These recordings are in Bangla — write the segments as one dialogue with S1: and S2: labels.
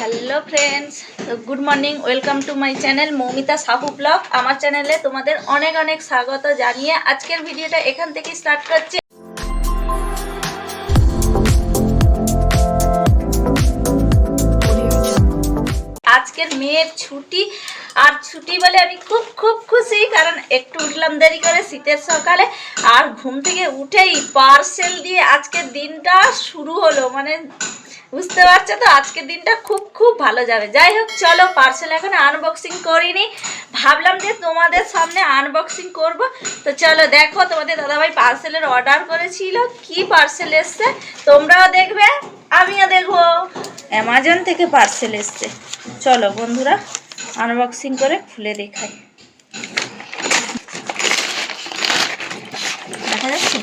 S1: Hello friends good morning welcome to my channel Moumita Sahu blog আমার চ্যানেলে তোমাদের অনেক অনেক স্বাগত জানিয়ে আজকের ভিডিওটা এখান থেকে স্টার্ট করছি। আজকের মেয়ের ছুটি, আর ছুটি বলে আমি খুব খুব খুশি, কারণ একটু উঠলাম দেরি করে শীতের সকালে, আর ঘুম থেকে উঠেই পার্সেল দিয়ে আজকের দিনটা শুরু হলো। মানে বুঝতে পারছ তো? আজকের দিনটা খুব খুব ভালো যাবে। যাই হোক, চলো পার্সেল এখন আনবক্সিং করিনি। ভাবলাম যে তোমাদের সামনে আনবক্সিং করব। তো চলো, দেখো, তোমাদের দাদাভাই পার্সেলের অর্ডার করেছিল। কি পার্সেল এসছে? তোমরাও দেখবে, আমিও দেখব। অ্যামাজন থেকে পার্সেল এসছে। চলো, বন্ধুরা আনবক্সিং করে খুলে দেখাই দেখা যাচ্ছে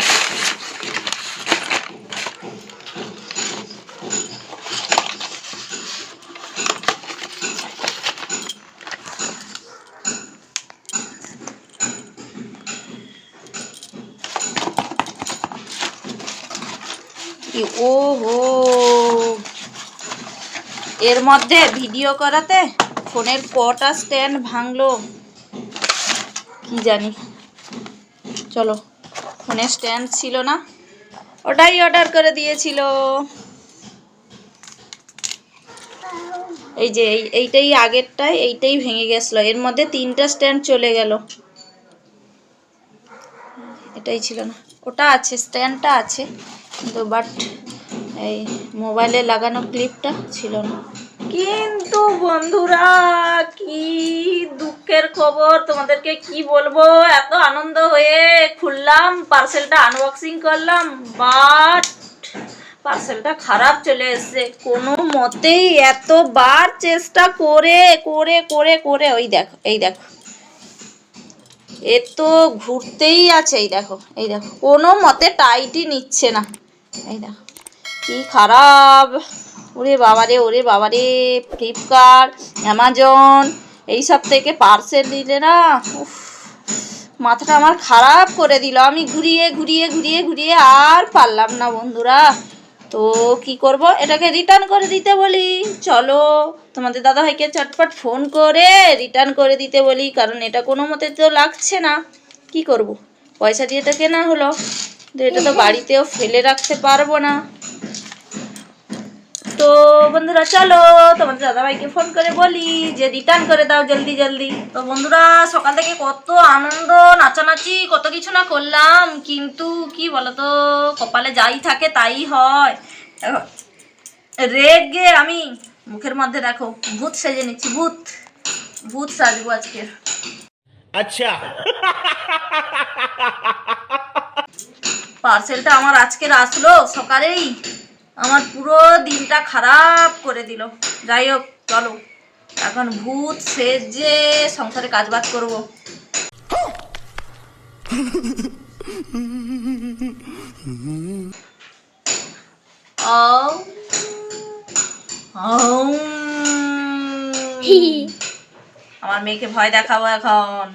S1: কি? ও হো এর মধ্যে ভিডিও করাতে ফোনের কটা স্ট্যান্ড ভাঙলো? কি জানি। চলো ফোনের স্ট্যান্ড ছিল না। ওটাই অর্ডার করে দিয়েছিল। এই যে, এই, এইটাই আগেরটাই, এইটাই ভেঙে গেছিল। এর মধ্যে তিনটা স্ট্যান্ড চলে গেল। এটাই ছিল না। ওটা আছে, স্ট্যান্ডটা আছে। কিন্তু বাট এই মোবাইলে লাগানো ক্লিপটা ছিল না। কিন্তু বন্ধুরা, কি দুঃখের খবর? তোমাদেরকে কি বলব? এত আনন্দ হয়ে খুললাম পার্সেলটা আনবক্সিং করলাম বাট পার্সেলটা খারাপ চলে এসেছে। কোনো মতেই এতবার চেষ্টা করে করে করে করে, ওই দেখো, এই দেখো। এ তো ঘুরতেই আছে, এই দেখো এই দেখো। কোনো মতে টাইটই নিচ্ছে না। এই দেখো। কি খারাপ। ওরে বাবারে ওরে বাবারে, ফ্লিপকার্ট, অ্যামাজন, এইসব থেকে পার্সেল দিলে না, উফ, মাথাটা আমার খারাপ করে দিল। আমি ঘুরিয়ে ঘুরিয়ে ঘুরিয়ে ঘুরিয়ে আর পারলাম না বন্ধুরা। তো কি করব? এটাকে রিটার্ন করে দিতে বলি। চলো, তোমাদের দাদাভাইকে চটপট ফোন করে রিটার্ন করে দিতে বলি, কারণ এটা কোনো মতে তো লাগছে না। কি করব? পয়সা দিয়ে তো কেনা হলো। এটা তো বাড়িতেও ফেলে রাখতে পারব না। তো বন্ধুরা, চলো তোমাদের দাদাভাইকে ফোন করে বলি যে রিটার্ন করে দাও জলদি জলদি। তো বন্ধুরা, সকাল থেকে কত আনন্দ, নাচানাচি, কত কিছু না করলাম, কিন্তু কি বলতো, কপালে যাই থাকে তাই হয়। রেগে আমি, মুখের মধ্যে দেখো, ভূত সেজে নিচ্ছি, ভূত ভূত সাজবো আজকের
S2: আচ্ছা।
S1: পার্সেলটা আমার আজকের আসলো, সকালেই আমার পুরো দিনটা খারাপ করে দিল। যাই হোক, চলো। এখন ভূত সেজে সংসারে কাজ বাজ করব। আমার মেয়েকে ভয় দেখাবো এখন।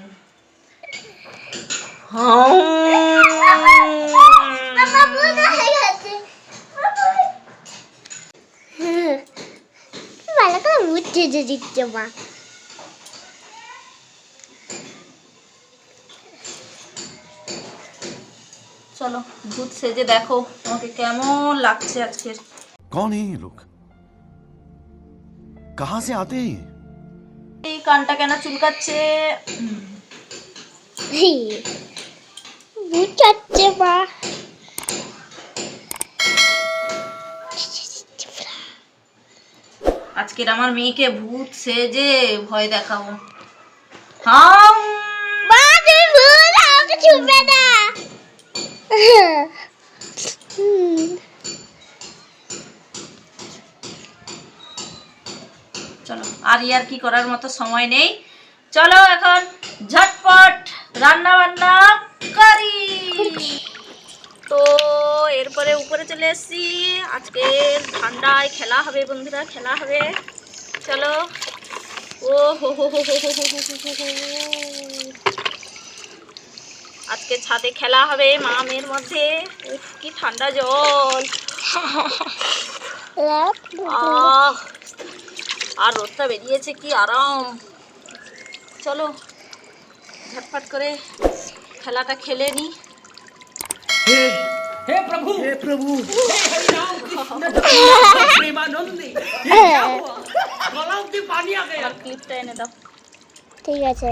S1: চলো ভূত সেজে দেখো তোমাকে কেমন লাগছে আজকের।
S3: কোন লোক কাহা সে
S1: এই কানটা কেন চুলকাচ্ছে?
S4: ভূত চাচ্ছে মা।
S1: আজকের আমার মেয়েকে ভূত সেজে ভয় দেখাবো। হাম! চলো আর ইয়ার কি করার মতো সময় নেই। চলো এখন ঝটপট রান্না চলে এসেছি আজকে ঠান্ডায় খেলা হবে বন্ধুরা খেলা হবে চলো ও হো হো হো হো হো আজকে ছাদে খেলা হবে মা মেয়ের মধ্যে উফ কি ঠান্ডা জল আর রোদটা বেরিয়েছে কি আরাম চলো ঝটফট করে খেলাটা খেলে নি
S5: হে প্রভু। হে প্রভু। হে হরিনাম কৃষ্ণ। প্রেমানন্দে। হ্যাঁ। গলাও দিয়ে পানি আগে আর
S1: ক্লিপটা এনে দাও।
S4: ঠিক আছে।